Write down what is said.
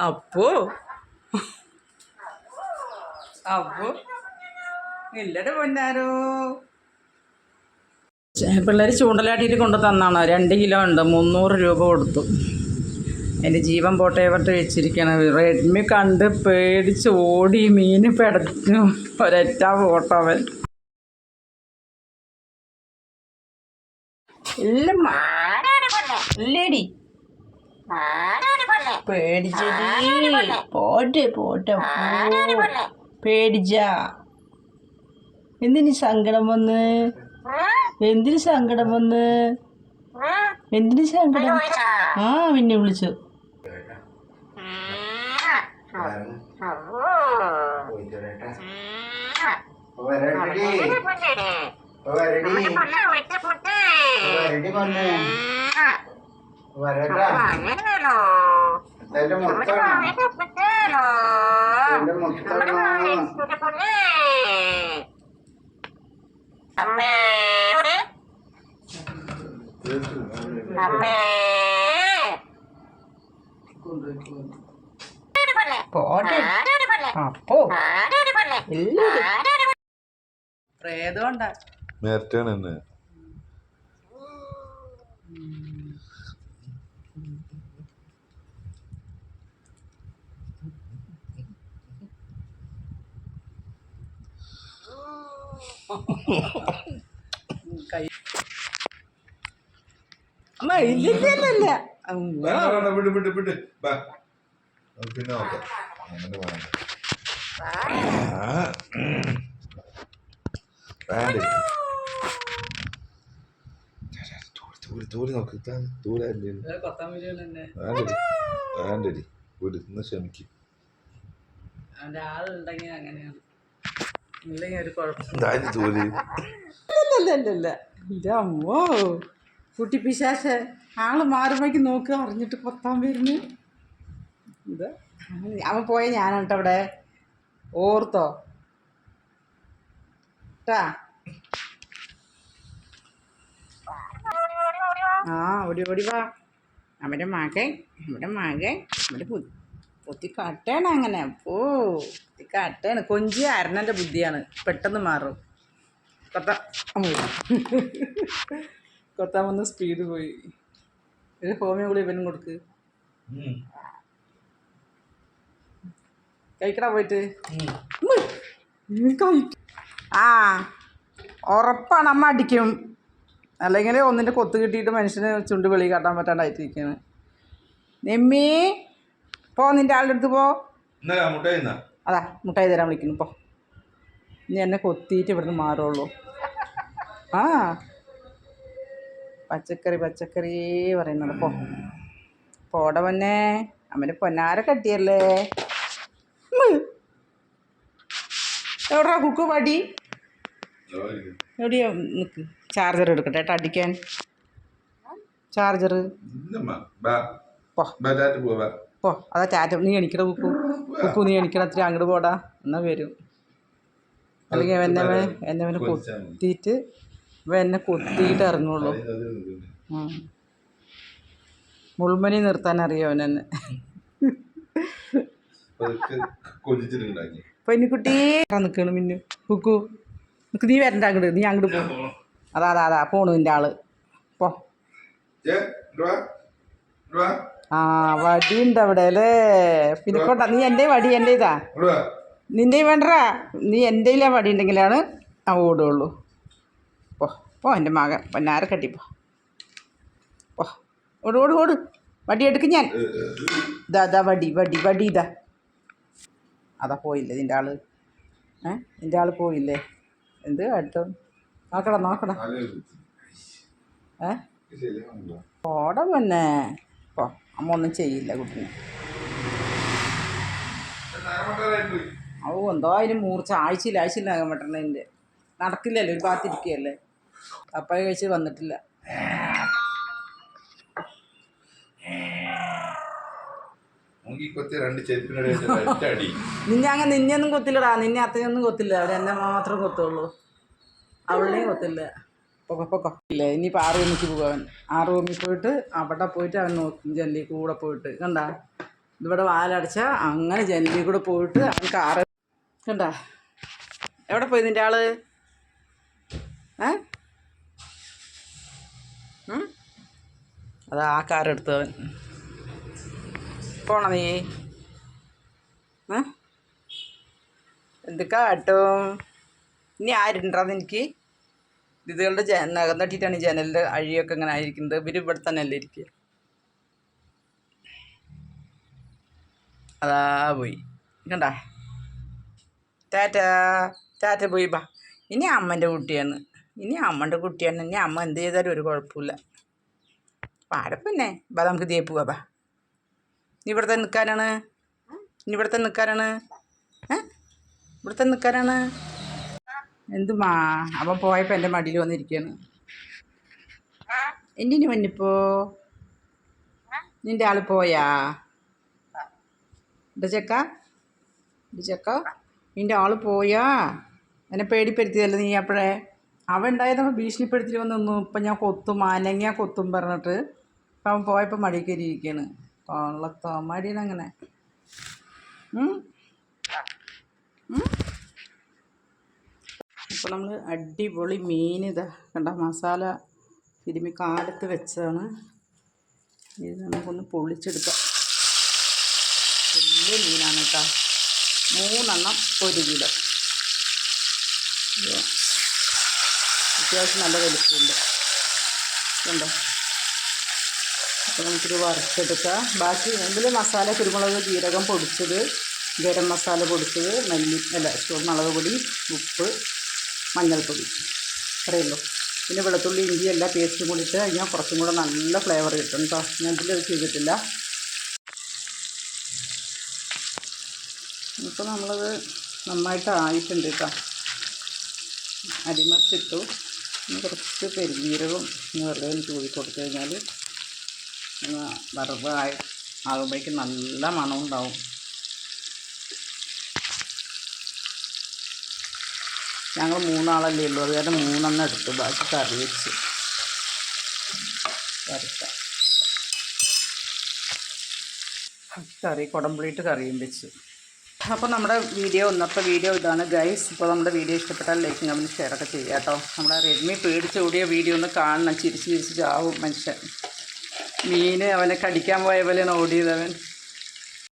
അപ്പോ? അപ്പോ? ഇല്ലടെ പൊന്നാരോ. പിള്ളേർ ചൂണ്ടലാട്ടിയിട്ട് കൊണ്ട് തന്നാണ്. രണ്ട് കിലോ ഉണ്ട്. മുന്നൂറ് രൂപ കൊടുത്തു. എന്റെ ജീവൻ പോട്ടെ പറഞ്ഞിട്ട് വെച്ചിരിക്കണം. റെഡ്മി കണ്ട് പേടിച്ച് ഓടി മീൻ ഒരൊറ്റ ഫോട്ടോ അവൻ. ഇല്ല ഇല്ലേടി. പേടിച്ചടി. പോട്ടെ പോട്ടെ. പോ. പേടിച്ച. എന്തിന് സങ്കടം വന്ന്? എന്തിന് സങ്കടം വന്ന്? എന്തിന് സങ്കടം? ആ പിന്നെ വിളിച്ചു. പോട്ടെ അപ്പോ പ്രേതമുണ്ടാ നേരത്തെയാണ് എന്നെ. അമ്മ ഇല്ലില്ല വേണ്ട, വേണ്ട, വിട്, വിട്, വിട്. ബാ. അത് പിന്നെ നോക്കാം. അങ്ങനെ വേണ്ട. വേണ്ട. തൂരി, നോക്ക്. വേണ്ടടി. വേണ്ടടി. ആളുണ്ടെങ്കിൽ അങ്ങനെയാണ് ഇല്ലെങ്കിൽ ഒരു കുഴപ്പം. ഇതാ ഇത് തൂരി. ഇല്ല ഇല്ല ഇല്ല ഇല്ല അമ്മോ കുട്ടി പിശാശ ആൾ മാറുമ്പോഴേക്ക് നോക്കുക അറിഞ്ഞിട്ട് കൊത്താൻ വരുന്നു ഇത് അവൻ പോയ ഞാനാണ് കേട്ടോ അവിടെ. ഓർത്തോ? ട്ടാ. ആ ഓടി ഓടി വാ. അവന്റെ മകൻ നമ്മുടെ മകൻ നമ്മുടെ പൊത്തി കട്ടയാണ് അങ്ങനെ. പോ പൊത്തി കട്ടയാണ് കൊഞ്ചി അരണന്റെ ബുദ്ധിയാണ്. പെട്ടെന്ന് മാറും. കൊത്ത കൊത്താൻ വന്ന് സ്പീഡ് പോയി. ഒരു ഹോമിയോ കൂടി ഇവനും കൊടുക്ക്. കഴിക്കടാ പോയിട്ട്. ആ ഉറപ്പാണ് അമ്മ അടിക്കും. അല്ലെങ്കിൽ ഒന്നിന്റെ കൊത്ത് കിട്ടിയിട്ട് മനുഷ്യന് ചുണ്ട് വെളി കാട്ടാൻ പറ്റാണ്ടായിട്ടിരിക്കുകയാണ് നെമ്മി പോ നിന്റെ ആളുടെ അടുത്ത് പോ. അതാ മുട്ടായി തരാൻ വിളിക്കുന്നു പോ. നീ എന്നെ കൊത്തിയിട്ട് ഇവിടുന്ന് മാറുള്ളൂ. ആ. പച്ചക്കറി പച്ചക്കറി പറയുന്നത് പോ. പോടെ പൊന്നെ. അമ്മന്റെ പൊന്നാര കട്ടിയല്ലേ. എവിടാ കുക്ക് പടി? എവിടെയോ നിൽക്ക് ചാർജർ എടുക്കട്ടെ കേട്ടോ അടിക്കാൻ. ചാർജർ. പോ. പോ അതാ ചാറ്റ നീ എണിക്കട കുക്കു. കുക്കു നീ എണിക്കണ അത്ര അങ്ങോട്ട് പോടാ. എന്നാ വരും. അല്ലെങ്കിൽ എന്നെ എന്നെ അവനെ കുത്തിയിട്ട് എന്നെ കുത്തിയിട്ട് ഇറങ്ങുള്ളൂ. മുൾമണി നിർത്താൻ അറിയാം അവനെന്നെ പൊന്നിക്കുട്ടി നിൽക്കണം മിന്നു. കുക്കു നിക്ക് നീ വരണ്ട അങ്ങോട്ട് നീ അങ്ങോട്ട് പോ. അതാ അതാ അതാ പോണു നിന്റെ ആൾ. പോ. ഏ, വടി ഉണ്ട് ആ വടിയുണ്ട് അവിടെ അല്ലേ? പിന്നെ കൊണ്ട നീ എന്റെ വടി എന്റെ ഇതാ. നിന്റെ. നിന്റെ വേണ്ടടാ. നീ എന്റെ ഇല്ല വടി ഉണ്ടെങ്കിലാണ് ആ ഓടുകയുള്ളൂ പോ പോ എന്റെ മകൻ. പൊന്നാര കെട്ടിപ്പോ പോ. ഓട് ഓട് ഓട്. വടി എടുക്കും ഞാൻ. ഇതാ ഇതാ വടി വടി വടി ഇതാ. അതാ പോയില്ലേ നിന്റെ ആൾ. ഏ നിന്റെ ആൾ പോയില്ലേ? എന്ത് കേട്ടോ? നോക്കടാ നോക്കടാ. ഏ? ഇത് പിന്നെ പോ അമ്മ ഒന്നും ചെയ്യില്ല കുട്ടിനെ. ഓ എന്തോ അതിന് മൂർച്ച. ആഴ്ചയിൽ ആഴ്ചയിലാകാൻ വെട്ടണതിന്റെ നടക്കില്ലല്ലോ ഒരു ഭാഗത്തിരിക്കുകയല്ലേ അപ്പ കഴിച്ച് വന്നിട്ടില്ല. നിന്നെ അങ്ങനെ നിന്നെയൊന്നും കൊത്തില്ലടാ. നിന്നെ അത്തയൊന്നും കൊത്തില്ല. അവിടെ എന്നെ മാത്രം കൊത്തുള്ളൂ. അവളെയും കൊത്തില്ല. പൊക്ക പൊക്ക. ഇല്ല ഇനിയിപ്പോൾ ആ റൂമിലേക്ക് പോകാൻ. ആ റൂമിൽ പോയിട്ട് അവിടെ പോയിട്ട് അവൻ നോക്കും ജനലിൽ കൂടെ പോയിട്ട് കണ്ട? ഇവിടെ വാലടച്ച അങ്ങനെ ജനലിൽ കൂടെ പോയിട്ട് അവൻ കാറ് കണ്ട? എവിടെ പോയി നിന്റെ ആൾ? ഏ? അതാ ആ കാർ എടുത്തവൻ പോണ നീ? ഏ? എന്ത് കാട്ടും? ഇനി ആരുണ്ടാന്ന് എനിക്ക് ഇതുകളുടെ തട്ടിയിട്ടാണ് ഈ ജനലിന്റെ അഴിയൊക്കെ ഇങ്ങനെ ആയിരിക്കുന്നത്. ഇവർ ഇവിടെ തന്നെ അല്ലേ ഇരിക്കുക? അതാ പോയി. കണ്ട? ടാറ്റ ടാറ്റ പോയി ബാ. ഇനി അമ്മന്റെ കുട്ടിയാണ്. ഇനി അമ്മന്റെ കുട്ടിയാണ്. ഇനി അമ്മ എന്ത് ചെയ്താലും ഒരു കുഴപ്പമില്ല. പാടെ പിന്നെ? ബാ നമുക്ക് ദേ പോവാ ബാ. നീ ഇവിടുത്തെ നിൽക്കാനാണ് ഇനി ഇവിടുത്തെ നിൽക്കാനാണ് ഏ? ഇവിടുത്തെ നിൽക്കാനാണ് എന്തുമാ? അവൻ പോയപ്പോൾ എന്റെ മടിയിൽ വന്നിരിക്കുകയാണ് എന്തിനു മുന്നിപ്പോ നിന്റെ ആൾ പോയാ? ചെക്ക? ചെക്ക? നിന്റെ ആൾ പോയാ? എന്നെ പേടിപ്പെടുത്തിയല്ലോ നീ അപ്പോഴേ? അവൻ ഉണ്ടായതപ്പോൾ ഭീഷണിപ്പെടുത്തിട്ട് വന്ന് നിന്നു. ഇപ്പം ഞാൻ കൊത്തും അനങ്ങിയാൽ കൊത്തും പറഞ്ഞിട്ട് ഇപ്പം അവൻ പോയപ്പോൾ മടി കയറിയിരിക്കുകയാണ് കൊള്ളത്തോ മടിയാണ് ഉം? ഇപ്പോൾ നമ്മൾ അടിപൊളി മീൻ ഇതാ. കണ്ട? മസാല തിരുമി കാലത്ത് വെച്ചതാണ്. ഇത് നമുക്കൊന്ന് പൊളിച്ചെടുക്കാം. വലിയ മീനാണ് കേട്ടോ. മൂന്നെണ്ണം ഒരു കിലോ. അത്യാവശ്യം നല്ല വലിപ്പമുണ്ട്. കണ്ടോ? അപ്പോൾ നമുക്കിത് വറുത്തെടുക്കാം. ബാക്കി ഇതിൽ മസാല കുരുമുളക് ജീരകം പൊടിച്ചത് ഗരം മസാല പൊടിച്ചത് മല്ലി അല്ല മുളക് പൊടി ഉപ്പ് മഞ്ഞൾപ്പൊടി. അത്രയേ ഉള്ളൂ. പിന്നെ വെളുത്തുള്ളി ഇഞ്ചി എല്ലാം പേസ്റ്റും കൂടി കഴിഞ്ഞാൽ കുറച്ചും കൂടെ നല്ല ഫ്ലേവർ കിട്ടും കേട്ടോ ഞാൻ ഇതിൽ ചെയ്തിട്ടില്ല. ഇപ്പോൾ നമ്മളത് നന്നായിട്ട് ആയിട്ടുണ്ട് കേട്ടോ അരിമറിച്ചിട്ടു കുറച്ച് പെരുജീരകം ഇനി വെറുതെ ചൂടി കൊടുത്തു കഴിഞ്ഞാൽ വറവ് ആയി ആകുമ്പോഴേക്കും നല്ല മണം ഞങ്ങൾ മൂന്നാളല്ലേ ഉള്ളൂ. അത് കാരണം മൂന്നെണ്ണം എടുത്തു. ബാക്കി കറി വെച്ച്. വരട്ടാം. കറി കുടംപുളിയിട്ട് കറിയും വെച്ച്. അപ്പോൾ നമ്മുടെ വീഡിയോ ഇന്നത്തെ വീഡിയോ ഇതാണ്. ഗൈസ് ഇപ്പോൾ നമ്മുടെ വീഡിയോ ഇഷ്ടപ്പെട്ടാൽ ലൈക്ക് കമന്റ് ഷെയർ ഒക്കെ ചെയ്യുക കേട്ടോ. നമ്മുടെ റെഡ്മി പേടിച്ച് ഓടിയ വീഡിയോ ഒന്ന് കാണണം. ചിരിച്ച് ചിരിച്ച് ചാവും മനുഷ്യൻ. മീൻ അവനെ കടിക്കാൻ പോയ പോലെയാണ് ഓടിയത് അവൻ.